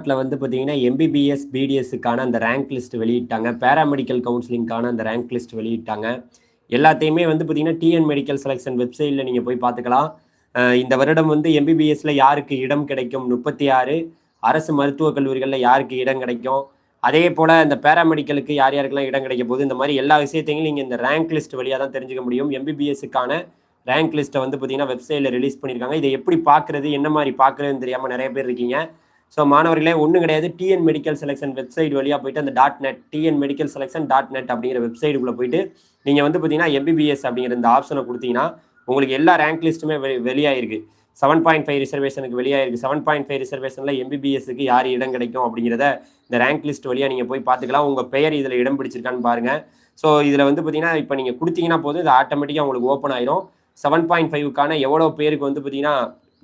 தமிழ்நாட்டில் வந்து பார்த்தீங்கன்னா எம்பிபிஎஸ் பிடிஎஸ்க்கான அந்த ரேங்க் லிஸ்ட் வெளியிட்டாங்க. பேராமெடிக்கல் கவுன்சிலிங்கான அந்த ரேங்க் லிஸ்ட் வெளியிட்டாங்க. எல்லாத்தையுமே வந்து பார்த்தீங்கன்னா டிஎன் மெடிக்கல் செலெக்ஷன் வெப்சைட்டில் நீங்கள் போய் பார்த்துக்கலாம். இந்த வருடம் வந்து எம்பிபிஎஸ்ல யாருக்கு இடம் கிடைக்கும்? முப்பத்தி ஆறு. அரசு மருத்துவக் கல்லூரிகளில் யாருக்கு இடம் கிடைக்கும்? அதே போல் இந்த பேராமெடிக்கலுக்கு யார் யாருக்கெல்லாம் இடம் கிடைக்க போகுது? இந்த மாதிரி எல்லா விஷயத்தையும் நீங்கள் இந்த ரேங்க் லிஸ்ட் வழியாக தான் தெரிஞ்சுக்க முடியும். எம்பிபிஎஸ்க்கான ரேங்க் லிஸ்ட்டை வந்து பார்த்தீங்கன்னா வெப்சைட்டில் ரிலீஸ் பண்ணியிருக்காங்க. இதை எப்படி பார்க்குறது? என்ன மாதிரி பார்க்குறதுன்னு தெரியாமல் நிறைய பேர் இருக்கீங்க. ஸோ மாணவர்களே ஒன்றும் கிடையாது. டிஎன் மெடிக்கல் செலெக்ஷன் வெப்சைட் வழியாக போயிட்டு அந்த dot net TN medical selection dot net அப்படிங்கிற வெப்சைட்டுக்குள்ளே போயிட்டு நீங்கள் வந்து பார்த்தீங்கன்னா எம்பிபிஎஸ் அப்படிங்கிற இந்த ஆப்ஷனை கொடுத்தீங்கன்னா உங்களுக்கு எல்லா ரேங்க் லிஸ்ட்டுமே வெளி வெளியாயிருக்கு. செவன் பாயிண்ட் ஃபைவ் ரிசர்வேஷனுக்கு வெளியாயிருக்கு. செவன் பாயிண்ட் ஃபைவ் ரிசர்வேஷனில் எம்பிபிஎஸ்க்கு யார் இடம் கிடைக்கும் அப்படிங்கிறத இந்த ரேங்க் லிஸ்ட் வழியாக நீங்கள் போய் பார்த்துக்கலாம் உங்கள் பெயர் இதில் இடம் பிடிச்சிருக்கான்னு பாருங்கள் ஸோ இதில் வந்து பார்த்தீங்கன்னா இப்போ நீங்கள் கொடுத்தீங்கன்னா போதும். இது ஆட்டோமேட்டிக்காக உங்களுக்கு ஓப்பன் ஆயிரும். செவன் பாயிண்ட் ஃபைவ்க்கான எவ்வளோ பேருக்கு வந்து பார்த்தீங்கன்னா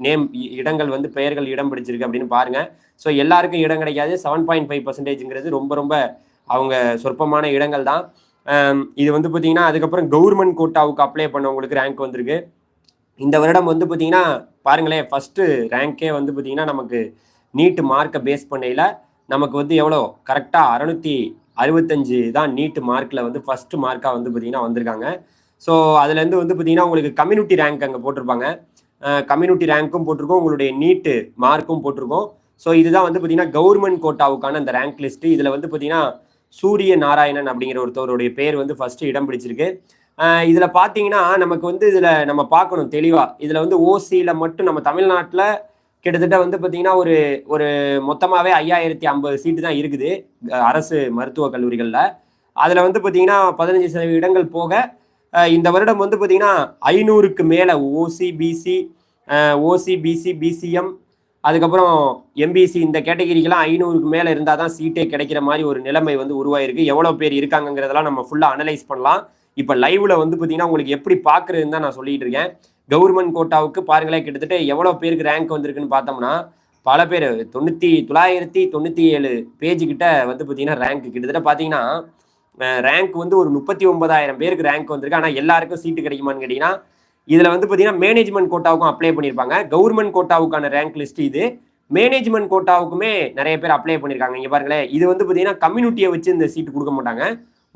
நேம் இடங்கள் வந்து பெயர்கள் இடம் பிடிச்சிருக்கு அப்படின்னு பாருங்க. ஸோ எல்லாருக்கும் இடம் கிடைக்காது. செவன் பாயிண்ட் ஃபைவ் பர்சன்டேஜ்ங்கிறது ரொம்ப ரொம்ப அவங்க சொற்பமான இடங்கள் தான். இது வந்து பார்த்தீங்கன்னா அதுக்கப்புறம் கவர்மெண்ட் கோட்டாவுக்கு அப்ளை பண்ணவங்களுக்கு ரேங்க் வந்திருக்கு. இந்த வருடம் வந்து பார்த்தீங்கன்னா பாருங்களேன் ஃபஸ்ட்டு ரேங்க்கே வந்து பார்த்தீங்கன்னா நமக்கு நீட்டு மார்க்கை பேஸ் பண்ணையில் நமக்கு வந்து எவ்வளோ? கரெக்டாக அறநூற்றி அறுபத்தஞ்சு தான் நீட்டு மார்க்கில் வந்து ஃபஸ்ட்டு மார்க்காக வந்து பார்த்தீங்கன்னா வந்திருக்காங்க. ஸோ அதுலேருந்து வந்து பார்த்தீங்கன்னா உங்களுக்கு கம்யூனிட்டி ரேங்க் அங்கே போட்டிருப்பாங்க. கம்யூனிட்டி ரேங்க்கும் போட்டிருக்கோம். உங்களுடைய நீட்டு மார்க்கும் போட்டிருக்கோம். ஸோ இதுதான் வந்து பார்த்தீங்கன்னா கவர்மெண்ட் கோட்டாவுக்கான அந்த ரேங்க் லிஸ்ட்டு இதில் வந்து பார்த்தீங்கன்னா சூரிய நாராயணன் அப்படிங்கிற ஒருத்தவருடைய பேர் வந்து ஃபஸ்ட்டு இடம் பிடிச்சிருக்கு. இதில் பார்த்தீங்கன்னா நமக்கு வந்து இதில் நம்ம பார்க்கணும் தெளிவாக இதில் வந்து ஓசியில் மட்டும் நம்ம தமிழ்நாட்டில் கிட்டத்தட்ட வந்து பார்த்தீங்கன்னா ஒரு ஒரு மொத்தமாகவே ஐயாயிரத்தி ஐம்பது சீட்டு தான் இருக்குது அரசு மருத்துவக் கல்லூரிகளில். அதில் வந்து பார்த்தீங்கன்னா பதினஞ்சு சதவீத இடங்கள் போக இந்த வருடம் வந்து பார்த்தீங்கன்னா ஐநூறுக்கு மேலே OC BC OC BC BCM அதுக்கப்புறம் எம்பிசி இந்த கேட்டகிரிக்கெல்லாம் ஐநூறுக்கு மேலே இருந்தால் தான் சீட்டே கிடைக்கிற மாதிரி ஒரு நிலைமை வந்து உருவாயிருக்கு. எவ்வளோ பேர் இருக்காங்கங்கிறதெல்லாம் நம்ம ஃபுல்லாக அனலைஸ் பண்ணலாம். இப்போ லைவில் வந்து பார்த்தீங்கன்னா உங்களுக்கு எப்படி பார்க்குறதுன்னு தான் நான் சொல்லிட்டு இருக்கேன். கவர்மெண்ட் கோட்டாவுக்கு பாருங்களேன் கிட்டத்தட்ட எவ்வளோ பேருக்கு ரேங்க் வந்திருக்குன்னு பார்த்தோம்னா பல பேர் தொண்ணூற்றி தொள்ளாயிரத்தி தொண்ணூற்றி ஏழு பேஜ் கிட்ட வந்து பார்த்தீங்கன்னா ரேங்க் கிட்டத்தட்ட பார்த்தீங்கன்னா ரேங்க் வந்து ஒரு முப்பத்தி ஒன்பதாயிரம் பேருக்கு ரேங்க் வந்திருக்கு. ஆனால் எல்லாருக்கும் சீட்டு கிடைக்குமான்னு கேட்டிங்கன்னா இதில் வந்து பார்த்தீங்கன்னா மேனேஜ்மெண்ட் கோட்டாவுக்கும் அப்ளை பண்ணியிருப்பாங்க கவர்மெண்ட் கோட்டாவுக்கான ரேங்க் லிஸ்ட் இது. மேனேஜ்மெண்ட் கோட்டாவுக்குமே நிறைய பேர் அப்ளை பண்ணியிருக்காங்க இங்கே பாருங்களேன். இது வந்து பார்த்தீங்கன்னா கம்யூனிட்டியை வச்சு இந்த சீட்டு கொடுக்க மாட்டாங்க.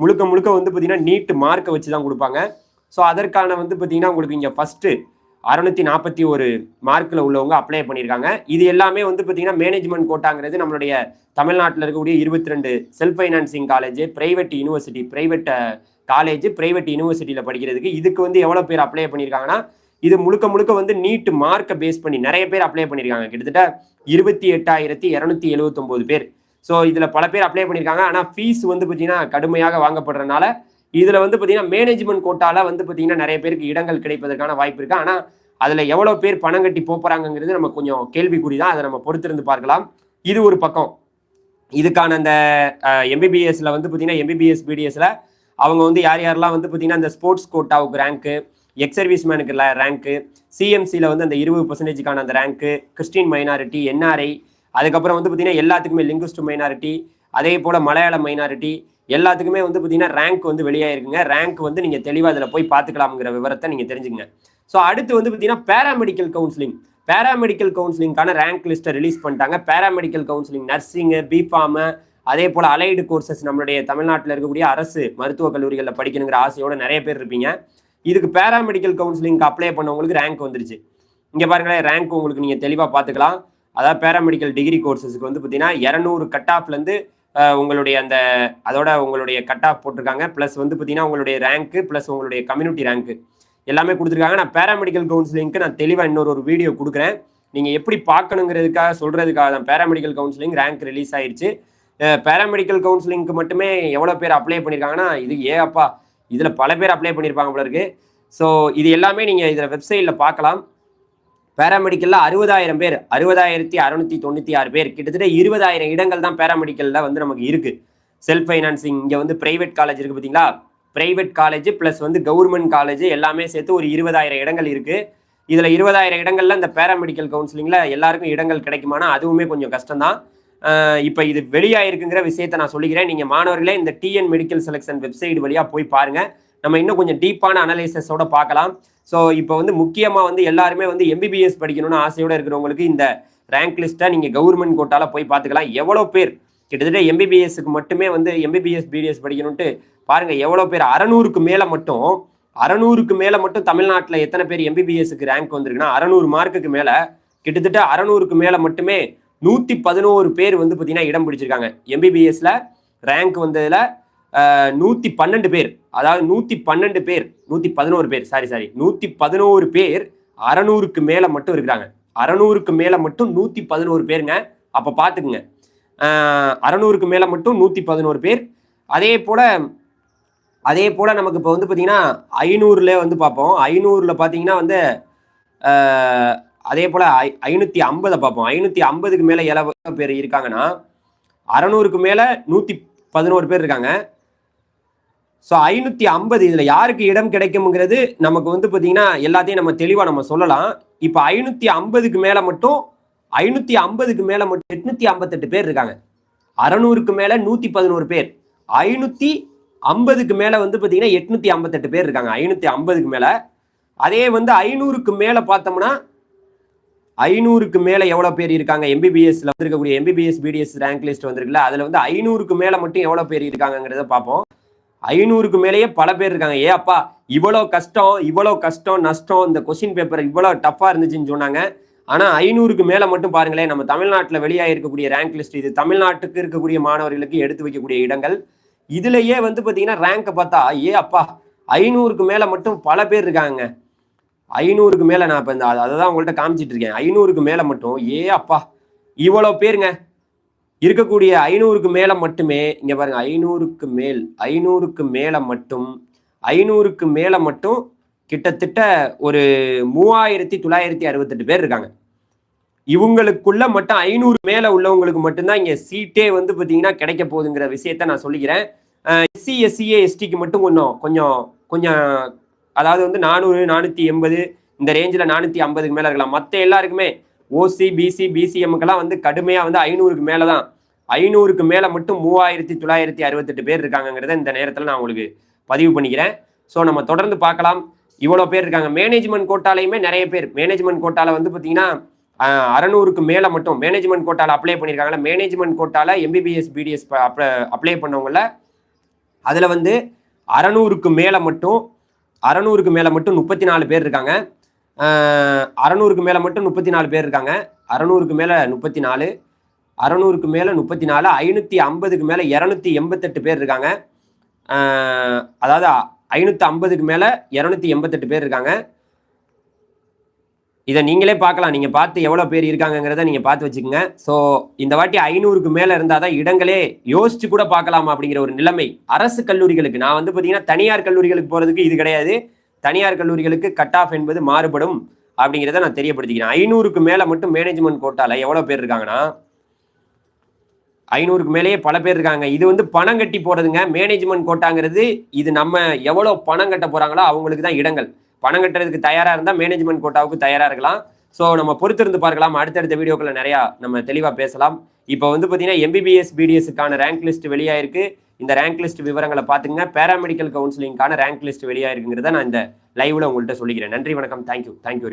முழுக்க முழுக்க வந்து பார்த்தீங்கன்னா நீட்டு மார்க்கை வச்சு தான் கொடுப்பாங்க. ஸோ அதற்கான வந்து பார்த்தீங்கன்னா உங்களுக்கு இங்கே ஃபஸ்ட்டு அறுநூத்தி நாற்பத்தி ஒரு மார்க்கில் உள்ளவங்க அப்ளை பண்ணியிருக்காங்க. இது எல்லாமே வந்து பார்த்தீங்கன்னா மேனேஜ்மெண்ட் கோட்டாங்கிறது நம்மளுடைய தமிழ்நாட்டில் இருக்கக்கூடிய இருபத்தி ரெண்டு self financing college private university private college private யூனிவர்சிட்டியில் படிக்கிறதுக்கு இதுக்கு வந்து எவ்வளோ பேர் அப்ளை பண்ணியிருக்காங்கன்னா இது முழுக்க முழுக்க வந்து நீட் மார்க்கை பேஸ் பண்ணி நிறைய பேர் அப்ளை பண்ணியிருக்காங்க. கிட்டத்தட்ட இருபத்தி எட்டாயிரத்தி இரநூத்தி எழுபத்தொம்போது பேர் ஸோ இதில் பல பேர் அப்ளை பண்ணியிருக்காங்க ஆனால் ஃபீஸ் வந்து பார்த்தீங்கன்னா கடுமையாக வாங்கப்படுறதுனால இதில் வந்து பார்த்தீங்கன்னா மேனேஜ்மெண்ட் கோட்டால வந்து பார்த்தீங்கன்னா நிறைய பேருக்கு இடங்கள் கிடைப்பதற்கான வாய்ப்பு இருக்கு. ஆனால் அதில் எவ்வளோ பேர் பணம் கட்டி போகிறாங்கிறது நம்ம கொஞ்சம் கேள்விக்குறி தான் அதை நம்ம பொறுத்திருந்து பார்க்கலாம். இது ஒரு பக்கம். இதுக்கான அந்த எம்பிபிஎஸ்ல வந்து பார்த்தீங்கன்னா எம்பிபிஎஸ் பிடிஎஸ்ல அவங்க வந்து யார் யாரெல்லாம் வந்து பார்த்தீங்கன்னா அந்த ஸ்போர்ட்ஸ் கோட்டாவுக்கு ரேங்க்கு எக்ஸ் சர்வீஸ் மேனுக்கு ரேங்க்கு சிஎம்சியில் வந்து அந்த இருபது பர்சன்டேஜுக்கான அந்த ரேங்க்கு கிறிஸ்டின் மைனாரிட்டி என்ஆர்ஐ அதுக்கப்புறம் வந்து பார்த்தீங்கன்னா எல்லாத்துக்குமே லிங்குஸ்ட் மைனாரிட்டி அதே போல் மலையாள மைனாரிட்டி எல்லாத்துக்குமே வந்து பார்த்தீங்கன்னா ரேங்க் வந்து வெளியாயிருக்குங்க. ரேங்க் வந்து நீங்கள் தெளிவாக அதில் போய் பார்த்துக்கலாம்ங்கிற விவரத்தை நீங்கள் தெரிஞ்சுங்க ஸோ அடுத்து வந்து பார்த்தீங்கன்னா பேராமெடிக்கல் கவுன்சிலிங் பேராமெடிக்கல் கவுன்சிலிங்கான ரேங்க் லிஸ்ட்டை ரிலீஸ் பண்ணிட்டாங்க. Paramedical counselling nursing B Pharm அதே போல் அலைடு கோர்சஸ் நம்மளுடைய தமிழ்நாட்டில் இருக்கக்கூடிய அரசு மருத்துவக் கல்லூரிகளில் படிக்கணுங்கிற ஆசையோட நிறைய பேர் இருப்பீங்க. இதுக்கு பேராமெடிக்கல் கவுன்சிலிங்க்கு அப்ளை பண்ணவங்களுக்கு ரேங்க் வந்துருச்சு. இங்கே பாருங்களேன் ரேங்க் உங்களுக்கு நீங்கள் தெளிவாக பார்த்துக்கலாம். அதாவது பேராமெடிக்கல் டிகிரி கோர்சஸுக்கு வந்து பார்த்தீங்கன்னா இரநூறு கட் ஆஃப்லேருந்து உங்களுடைய அந்த அதோட உங்களுடைய கட் ஆஃப் போட்டிருக்காங்க. ப்ளஸ் வந்து பார்த்தீங்கன்னா உங்களுடைய ரேங்க்கு ப்ளஸ் உங்களுடைய கம்யூனிட்டி ரேங்க்கு எல்லாமே கொடுத்துருக்காங்க. நான் பேராமெடிக்கல் கவுன்சிலிங்க்கு நான் தெளிவாக இன்னொரு ஒரு வீடியோ கொடுக்குறேன். நீங்கள் எப்படி பார்க்கணுங்கிறதுக்காக சொல்கிறதுக்காக தான். பேராமெடிக்கல் கவுன்சிலிங் ரேங்க் ரிலீஸ் ஆயிடுச்சு பேராமெடிக்கல் கவுன்சிலிங்க்கு மட்டுமே எவ்வளோ பேர் அப்ளை பண்ணியிருக்காங்கன்னா இது ஏ அப்பா. இதில் பல பேர் அப்ளை பண்ணியிருப்பாங்க போல ஸோ இது எல்லாமே நீங்கள் இதில் வெப்சைட்டில் பார்க்கலாம். பேராமெடிக்கல்ல அறுபதாயிரம் பேர். அறுபதாயிரத்தி அறுநூத்தி தொண்ணூற்றி ஆறு பேர். கிட்டத்தட்ட இருபதாயிரம் இடங்கள் தான் பேராமெடிக்கல்ல வந்து நமக்கு இருக்குது செல்ஃப் ஃபைனான்சிங் இங்கே வந்து பிரைவேட் காலேஜ் இருக்குது பார்த்தீங்களா பிரைவேட் காலேஜ் ப்ளஸ் வந்து கவர்மெண்ட் காலேஜ் எல்லாமே சேர்த்து ஒரு இருபதாயிரம் இடங்கள் இருக்குது இதில் இருபதாயிரம் இடங்கள்ல இந்த பேராமெடிக்கல் கவுன்சிலிங்ல எல்லாருக்கும் இடங்கள் கிடைக்குமானா அதுவுமே கொஞ்சம் கஷ்டம்தான். இப்போ இது வெளியாயிருக்குங்கிற விஷயத்த நான் சொல்லிக்கிறேன். நீங்கள் மாணவர்களே இந்த டிஎன் மெடிக்கல் செலெக்ஷன் வெப்சைட் வழியாக போய் பாருங்கள் நம்ம இன்னும் கொஞ்சம் டீப்பான அனலைசஸோட பார்க்கலாம். ஸோ இப்போ வந்து முக்கியமாக வந்து எல்லாருமே வந்து எம்பிபிஎஸ் படிக்கணும்னு ஆசையோடு இருக்கிறவங்களுக்கு இந்த ரேங்க் லிஸ்ட்டை நீங்கள் கவர்மெண்ட் கோட்டால போய் பார்த்துக்கலாம். எவ்வளோ பேர்? கிட்டத்தட்ட எம்பிபிஎஸ்க்கு மட்டுமே வந்து எம்பிபிஎஸ் பிடிஎஸ் படிக்கணும்ட்டு பாருங்கள் எவ்வளோ பேர்? அறநூறுக்கு மேலே மட்டும் அறநூறுக்கு மேலே மட்டும் தமிழ்நாட்டில் எத்தனை பேர் எம்பிபிஎஸ்க்கு ரேங்க் வந்திருக்குன்னா அறநூறு மார்க்குக்கு மேலே கிட்டத்தட்ட அறநூறுக்கு மேலே மட்டுமே நூற்றி பதினோரு பேர் வந்து பார்த்தீங்கன்னா இடம் பிடிச்சிருக்காங்க. எம்பிபிஎஸ்ல ரேங்க் வந்ததில் நூற்றி பன்னெண்டு பேர். அதாவது நூற்றி பன்னெண்டு பேர். நூற்றி பதினோரு பேர். சாரி சாரி நூற்றி பதினோரு பேர் அறநூறுக்கு மேலே மட்டும் இருக்கிறாங்க. அறநூறுக்கு மேலே மட்டும் நூற்றி பதினோரு பேருங்க. அப்போ பார்த்துக்குங்க அறநூறுக்கு மேலே மட்டும் நூற்றி பதினோரு பேர். அதே போல் அதே போல் நமக்கு இப்போ வந்து பார்த்திங்கன்னா ஐநூறுல வந்து பார்ப்போம் ஐநூறில் பார்த்தீங்கன்னா வந்து அதே போல் ஐ ஐநூற்றி ஐம்பதை பார்ப்போம் ஐநூற்றி ஐம்பதுக்கு மேலே எவ்வளோ பேர் இருக்காங்கன்னா அறநூறுக்கு மேலே நூற்றி பதினோரு பேர் இருக்காங்க. ஸோ ஐநூற்றி ஐம்பது இதில் யாருக்கு இடம் கிடைக்கும்ங்கிறது நமக்கு வந்து பார்த்தீங்கன்னா எல்லாத்தையும் நம்ம தெளிவாக நம்ம சொல்லலாம். இப்போ ஐநூற்றி ஐம்பதுக்கு மேலே மட்டும் ஐநூற்றி ஐம்பதுக்கு மேலே மட்டும் எட்நூற்றி ஐம்பத்தெட்டு பேர் இருக்காங்க. அறநூறுக்கு மேலே நூற்றி பதினோரு பேர். ஐநூற்றி ஐம்பதுக்கு மேலே வந்து பார்த்தீங்கன்னா எட்நூற்றி ஐம்பத்தெட்டு பேர் இருக்காங்க. ஐநூற்றி ஐம்பதுக்கு மேலே. அதே வந்து ஐநூறுக்கு மேலே பார்த்தோம்னா ஐநூறுக்கு மேலே எவ்வளோ பேர் இருக்காங்க? எம்பிபிஎஸ்ல வந்திருக்கக்கூடிய எம்பிபிஎஸ் பிடிஎஸ் ரேங்க் லிஸ்ட் வந்திருக்குல்ல அதில் வந்து ஐநூறுக்கு மேலே மட்டும் எவ்வளோ பேர் இருக்காங்கங்கிறத பார்ப்போம். ஐநூறுக்கு மேலேயே பல பேர் இருக்காங்க. ஏ அப்பா இவ்வளோ கஷ்டம் இவ்வளோ கஷ்டம் நஷ்டம் இந்த கொஸ்டின் பேப்பர் இவ்வளோ டஃப்பாக இருந்துச்சுன்னு சொன்னாங்க. ஆனால் ஐநூறுக்கு மேலே மட்டும் பாருங்களேன் நம்ம தமிழ்நாட்டில் வெளியாக இருக்கக்கூடிய ரேங்க் லிஸ்ட் இது தமிழ்நாட்டுக்கு இருக்கக்கூடிய மாணவர்களுக்கு எடுத்து வைக்கக்கூடிய இடங்கள். இதுலேயே வந்து பார்த்தீங்கன்னா ரேங்கை பார்த்தா ஏ அப்பா ஐநூறுக்கு மேலே மட்டும் பல பேர் இருக்காங்க. ஐநூறுக்கு மேலே நான் இப்போ இந்த அதை தான் உங்கள்கிட்ட காமிச்சிட்டு இருக்கேன். ஐநூறுக்கு மேலே மட்டும் ஏ அப்பா இவ்வளோ பேருங்க. இருக்கக்கூடிய ஐநூறுக்கு மேலே மட்டுமே இங்கே பாருங்க ஐநூறுக்கு மேல் ஐநூறுக்கு மேலே மட்டும் ஐநூறுக்கு மேலே மட்டும் கிட்டத்தட்ட ஒரு மூவாயிரத்தி தொள்ளாயிரத்தி அறுபத்தெட்டு பேர் இருக்காங்க. இவங்களுக்குள்ள மட்டும் ஐநூறு மேலே உள்ளவங்களுக்கு மட்டும்தான் இங்கே சீட்டே வந்து பார்த்தீங்கன்னா கிடைக்க போகுதுங்கிற விஷயத்த நான் சொல்லிக்கிறேன். எஸ்சி எஸ்சிஏ எஸ்டிக்கு மட்டும் கொஞ்சம் கொஞ்சம் கொஞ்சம் அதாவது வந்து நானூறு நானூற்றி எண்பது இந்த ரேஞ்சில் நானூற்றி ஐம்பதுக்கு மேலே இருக்கலாம். மற்ற எல்லாருக்குமே ஓசி பிசி பிசிஎம்முக்கெல்லாம் வந்து கடுமையாக வந்து ஐநூறுக்கு மேலே தான் ஐநூறுக்கு மேலே மட்டும் மூவாயிரத்தி தொள்ளாயிரத்தி அறுபத்தெட்டு பேர் இருக்காங்கங்கிறத இந்த நேரத்தில் நான் உங்களுக்கு பதிவு பண்ணிக்கிறேன். ஸோ நம்ம தொடர்ந்து பார்க்கலாம். இவ்வளோ பேர் இருக்காங்க. மேனேஜ்மெண்ட் கோட்டாலையுமே நிறைய பேர். மேனேஜ்மெண்ட் கோட்டாவில் வந்து பார்த்தீங்கன்னா அறநூறுக்கு மேலே மட்டும் மேனேஜ்மெண்ட் கோட்டாவில் அப்ளை பண்ணியிருக்காங்களா மேனேஜ்மெண்ட் கோட்டால எம்பிபிஎஸ் பிடிஎஸ் அப்ளை பண்ணவங்கள அதில் வந்து அறநூறுக்கு மேலே மட்டும் அறநூறுக்கு மேலே மட்டும் முப்பத்தி நாலு பேர் இருக்காங்க. அறநூறுக்கு மேலே மட்டும் முப்பத்தி நாலு பேர் இருக்காங்க. அறநூறுக்கு மேலே முப்பத்தி நாலு அறநூறுக்கு மேலே முப்பத்தி நாலு ஐநூற்றி ஐம்பதுக்கு மேலே இரநூத்தி எண்பத்தெட்டு பேர் இருக்காங்க. அதாவது ஐநூற்றி ஐம்பதுக்கு மேலே இரநூத்தி எண்பத்தெட்டு பேர் இருக்காங்க. இதை நீங்களே பார்க்கலாம். நீங்கள் பார்த்து எவ்வளோ பேர் இருக்காங்கங்கிறத நீங்கள் பார்த்து வச்சுக்கோங்க. ஸோ இந்த வாட்டி ஐநூறுக்கு மேலே இருந்தால் தான் இடங்களே யோசிச்சு கூட பார்க்கலாமா அப்படிங்கிற ஒரு நிலைமை. அரசு கல்லூரிகளுக்கு நான் வந்து பார்த்தீங்கன்னா தனியார் கல்லூரிகளுக்கு போகிறதுக்கு இது கிடையாது. தனியார் கல்லூரிகளுக்கு கட் ஆஃப் என்பது மாறுபடும் அப்படிங்கிறத நான் தெரியப்படுத்திக்கிறேன். ஐநூறுக்கு மேலே மட்டும் மேனேஜ்மெண்ட் கோட்டாவில் எவ்வளோ பேர் இருக்காங்கன்னா? ஐநூறுக்கு மேலேயே பல பேர் இருக்காங்க. இது வந்து பணம் கட்டி போகிறதுங்க மேனேஜ்மெண்ட் கோட்டாங்கிறது இது நம்ம எவ்வளோ பணம் கட்ட போகிறாங்களோ அவங்களுக்கு தான் இடங்கள். பணம் கட்டுறதுக்கு தயாராக இருந்தால் மேனேஜ்மெண்ட் கோட்டாவுக்கு தயாராக இருக்கலாம். ஸோ நம்ம பொறுத்திருந்து பார்க்கலாம். அடுத்தடுத்த வீடியோக்களை நிறையா நம்ம தெளிவாக பேசலாம். இப்போ வந்து பார்த்தீங்கன்னா எம்பிபிஎஸ் பிடிஎஸ்க்கான ரேங்க் லிஸ்ட் வெளியாயிருக்கு. இந்த ரேங்க் லிஸ்ட் விவரங்களை பார்த்துங்க பேராமெடிக்கல் கவுன்சிலிங்கான ரேங்க் லிஸ்ட் வெளியாயிருக்குங்கிறத நான் இந்த லைவ்ல உங்கள்கிட்ட சொல்லிக்கிறேன். நன்றி வணக்கம். Thank you thank you